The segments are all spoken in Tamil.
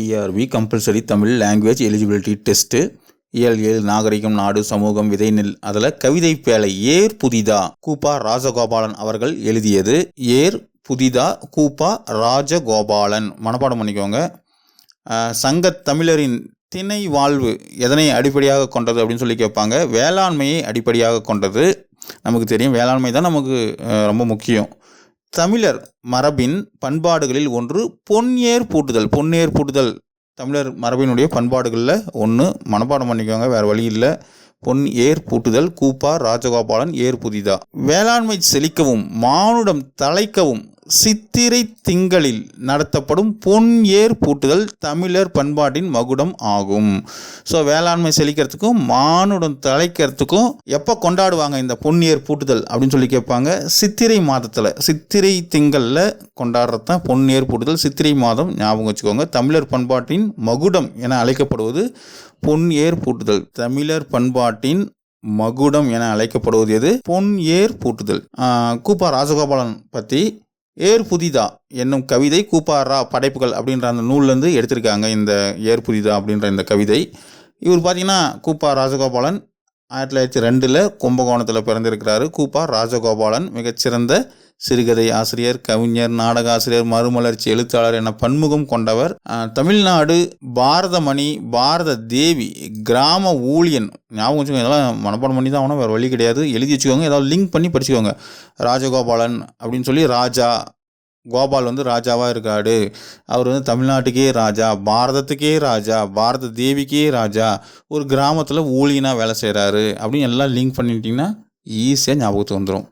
TRB compulsory Tamil language eligibility test இயல் ஏழு நாகரிகம் நாடு சமூகம் விதை நெல் அதில் கவிதை பேழை ஏர் புதிதா கூப்பா ராஜகோபாலன் அவர்கள் எழுதியது. ஏர் புதிதா கூப்பா ராஜகோபாலன். மனப்பாடம் பண்ணிக்கோங்க. சங்க சங்கத் தமிழரின் திணை வாழ்வு எதனை அடிப்படையாக கொண்டது அப்படின்னு சொல்லி கேட்பாங்க. வேளாண்மையை அடிப்படையாக கொண்டது. நமக்கு தெரியும். வேளாண்மை தான் நமக்கு ரொம்ப முக்கியம். தமிழர் மரபின் பண்பாடுகளில் ஒன்று பொன்னேர் பூட்டுதல். பொன்னேர் பூட்டுதல் தமிழர் மரபினுடைய பண்பாடுகளில் ஒன்று. மனப்பாடம் பண்ணிக்கோங்க வேறு வழி இல்லை. பொன் ஏர் பூட்டுதல் கூப்பா ராஜகோபாலன் ஏர் புதிதா. வேளாண்மை செழிக்கவும் மானுடம் தலைக்கவும் சித்திரை திங்களில் நடத்தப்படும் பொன் ஏர் பூட்டுதல் தமிழர் பண்பாட்டின் மகுடம் ஆகும். ஸோ வேளாண்மை செழிக்கிறதுக்கும் மானுடன் தலைக்கிறதுக்கும் எப்போ கொண்டாடுவாங்க இந்த பொன் ஏர் பூட்டுதல் அப்படின்னு சொல்லி கேட்பாங்க? சித்திரை மாதத்தில் சித்திரை திங்களில் கொண்டாடுறது தான் பொன் ஏர் பூட்டுதல். சித்திரை மாதம் ஞாபகம் வச்சுக்கோங்க. தமிழர் பண்பாட்டின் மகுடம் என அழைக்கப்படுவது பொன் ஏர் பூட்டுதல். தமிழர் பண்பாட்டின் மகுடம் என அழைக்கப்படுவது எது? பொன் ஏர் பூட்டுதல். கூப்பா ராஜகோபாலன் பற்றி ஏர் புதிதா என்னும் கவிதை கூப்பாரா படைப்புகள் அப்படின்ற அந்த நூல்லேருந்து எடுத்திருக்காங்க இந்த ஏர் புதிதா அப்படின்ற இந்த கவிதை. இவர் பார்த்தீங்கன்னா கூப்பா ராஜகோபாலன் ஆயிரத்தி தொள்ளாயிரத்தி ரெண்டில் கும்பகோணத்தில் பிறந்திருக்கிறாரு. கூப்பா ராஜகோபாலன் மிகச்சிறந்த சிறுகதை ஆசிரியர் கவிஞர் நாடக ஆசிரியர் மறுமலர்ச்சி எழுத்தாளர் என பன்முகம் கொண்டவர். தமிழ்நாடு பாரதமணி பாரத தேவி கிராம ஊழியன். ஞாபகம் வச்சுக்கோங்க இதெல்லாம் மனப்பாடம் பண்ணி தான் ஆகணும் வேறு வழி கிடையாது. எழுதி வச்சுக்கோங்க ஏதாவது லிங்க் பண்ணி படிச்சுக்கோங்க. ராஜகோபாலன் அப்படின்னு சொல்லி ராஜா கோபால் வந்து ராஜாவாக இருக்காரு. அவர் வந்து தமிழ்நாட்டுக்கே ராஜா பாரதத்துக்கே ராஜா பாரத தேவிக்கே ராஜா ஒரு கிராமத்தில் ஊழியனாக வேலை செய்கிறாரு அப்படின்னு எல்லாம் லிங்க் பண்ணிட்டிங்கன்னா ஈஸியாக ஞாபகத்துக்கு வந்துடும்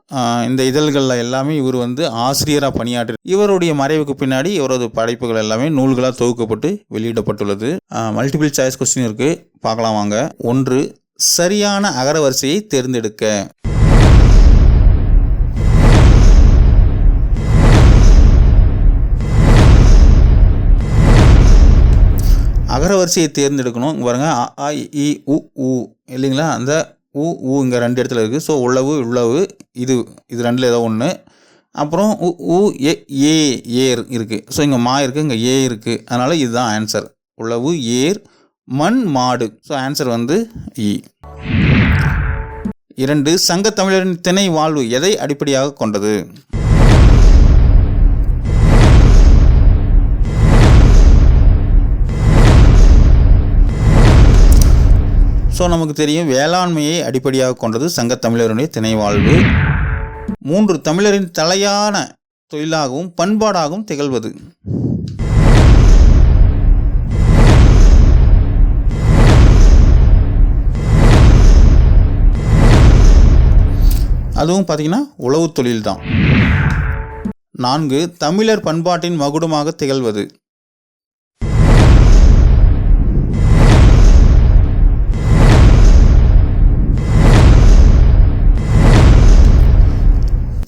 இந்த இதழ்களில் எல்லாமே இவர் வந்து ஆசிரியராக பணியாற்றி இவருடைய மறைவுக்கு பின்னாடி இவரது படைப்புகள் எல்லாமே நூல்களாக தொகுக்கப்பட்டு வெளியிடப்பட்டுள்ளது. மல்டிபிள் சாய்ஸ் கொஸ்டின் இருக்குது பார்க்கலாம் வாங்க. ஒன்று சரியான அகரவரிசையை தேர்ந்தெடுக்க. அகரவரிசையை தேர்ந்தெடுக்கணும். பாருங்கள் பாருங்க அ, இ, உ இல்லைங்களா? அந்த உ ஊ இங்கே ரெண்டு இடத்துல இருக்குது ஸோ உழவு உழவு இது இது ரெண்டில் ஏதோ ஒன்று அப்புறம் உ ஊ ஏ ஏ ஏர் இருக்குது ஸோ இங்கே மா இருக்குது இங்கே ஏ இருக்குது அதனால் இதுதான் ஆன்சர் உழவு ஏர் மண் மாடு. ஸோ ஆன்சர் வந்து இ. இரண்டு சங்க தமிழரின் திணை வாழ்வு எதை அடிப்படையாக கொண்டது? ஸோ நமக்கு தெரியும் வேளாண்மையை அடிப்படையாக கொண்டது சங்க தமிழருடைய திணை வாழ்வு மூன்று தமிழரின் தலையான தொழிலாகவும் பண்பாடாகவும் திகழ்வது. அதுவும் பார்த்தீங்கன்னா உழவு தொழில் தான் நான்கு தமிழர் பண்பாட்டின் மகுடமாக திகழ்வது.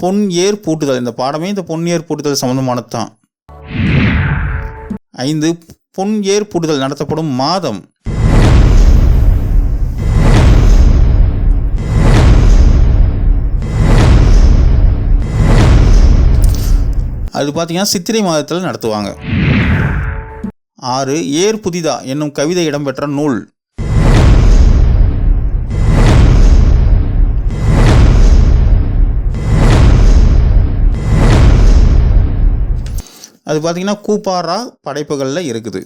பொன் ஏர் பூட்டுதல். இந்த பாடமே இந்த பொன் ஏர் பூட்டுதல் சம்பந்தமானது தான் ஐந்து பொன் ஏர் பூட்டுதல் நடத்தப்படும் மாதம். அது பார்த்தீங்கன்னா சித்திரை மாதத்தில் நடத்துவாங்க. ஆறு ஏர் புதிதா என்னும் கவிதை இடம்பெற்ற நூல். அது பார்த்தீங்கன்னா கூப்பாரா படைப்புகளில் இருக்குது.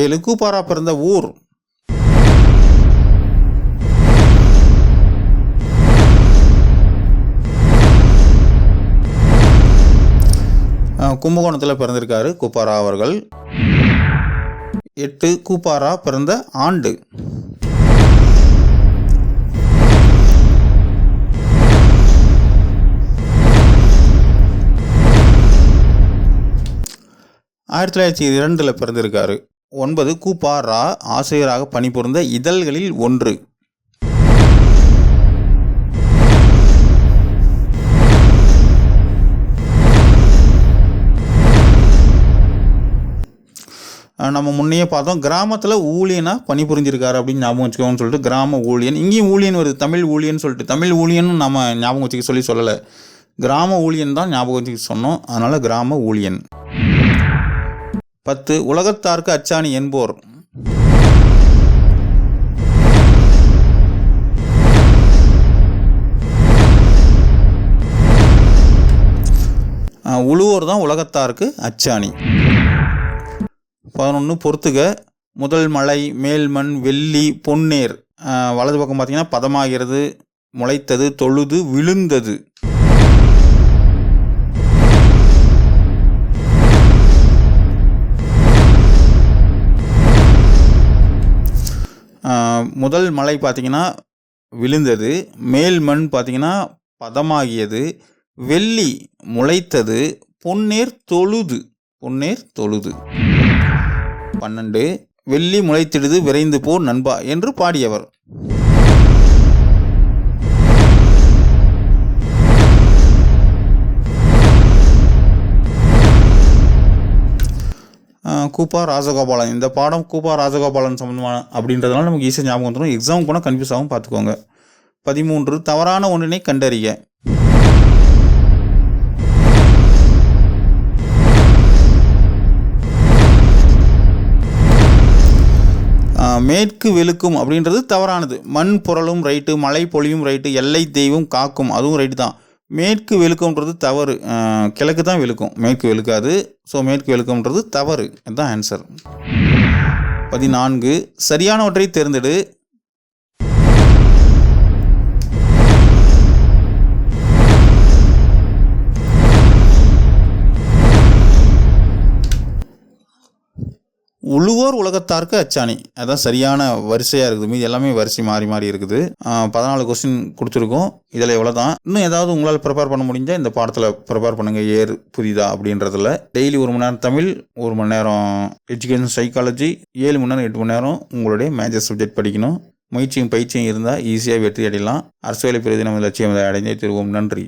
ஏழு கூப்பாரா பிறந்த ஊர். கும்பகோணத்தில் பிறந்திருக்காரு கூப்பாரா அவர்கள். எட்டு கூப்பாரா பிறந்த ஆண்டு. ஆயிரத்தி தொள்ளாயிரத்தி இரண்டில் பிறந்திருக்காரு. ஒன்பது கூப்பா ரா ஆசிரியராக பணிபுரிந்த இதழ்களில் ஒன்று. நம்ம முன்னையே பார்த்தோம். கிராமத்தில் ஊழியனாக பணிபுரிஞ்சிருக்காரு அப்படின்னு ஞாபகம் வச்சுக்கோன்னு சொல்லிட்டு கிராம ஊழியன். இங்கேயும் ஊழியன் வருது. தமிழ் ஊழியன் சொல்லிட்டு. தமிழ் ஊழியன் நம்ம ஞாபகம் வச்சுக்க சொல்லி சொல்லலை. கிராம ஊழியன் தான் ஞாபகம் வச்சுக்க சொன்னோம். அதனால் கிராம ஊழியன். பத்து உலகத்தார்க்கு அச்சாணி என்போர். உழுவோர் தான் உலகத்தார்க்கு அச்சாணி. பதினொன்று பொறுத்துக. முதல் மலை மேல்மண் வெள்ளி பொன்னேர். வலது பக்கம் பார்த்தீங்கன்னா பதமாகிறது முளைத்தது தொழுது விழுந்தது. முதல் மலை பார்த்திங்கன்னா விழுந்தது மேல் மண் பார்த்தீங்கன்னா பதமாகியது வெள்ளி முளைத்தது பொன்னேர் தொழுது பொன்னேர் தொழுது. பன்னெண்டு வெள்ளி முளைத்திடுது விரைந்து போர் நண்பா என்று பாடியவர். கூப்பா ராஜகோபாலன். இந்த பாடம் கூப்பா ராஜகோபாலன் சம்மந்தமான அப்படின்றதுனால நமக்கு ஈஸியாக ஞாபகம் வந்துடும் எக்ஸாம் கூட கன்ஃபியூஸ் ஆகும் பார்த்துக்கோங்க பதிமூன்று தவறான ஒன்றினை கண்டறிய. மேற்கு வெளுக்கும் அப்படின்றது தவறானது. மண் புரளும் ரைட்டு மழை பொழியும் ரைட்டு எல்லை தெய்வம் காக்கும். அதுவும் ரைட்டு தான். மேற்கு வெளுக்கம்ன்றது தவறு. கிழக்கு தான் வெளுக்கும். மேற்கு வெளுக்காது. ஸோ மேற்கு வெளுக்கம்ன்றது தவறு. இதுதான் ஆன்சர் பதினான்கு. சரியானவற்றை தேர்ந்தெடு. உழுவோர் உலகத்தார்க்கு அச்சாணி. அதான் சரியான வரிசையாக இருக்குது. மீதி எல்லாமே வரிசை மாறி மாறி இருக்குது. பதினாலு கொஸ்டின் கொடுத்துருக்கோம். இதில் எவ்வளோ தான் இன்னும் ஏதாவது உங்களால் ப்ரிப்பேர் பண்ண முடிஞ்சால் இந்த பாடத்தில் ப்ரிப்பேர் பண்ணுங்கள் ஏர் புதிதா அப்படின்றதில். டெய்லி ஒரு மணி நேரம் தமிழ் ஒரு மணி நேரம் எஜுகேஷன் சைக்காலஜி ஏழு மணி நேரம் எட்டு மணி நேரம் உங்களுடைய மேஜர் சப்ஜெக்ட் படிக்கணும். முயற்சியும் பயிற்சியும் இருந்தால் ஈஸியாக வெற்றி அடையலாம். அரசு வேலை பெறுதி நமது லட்சியம் அடைந்தே தருவோம். நன்றி.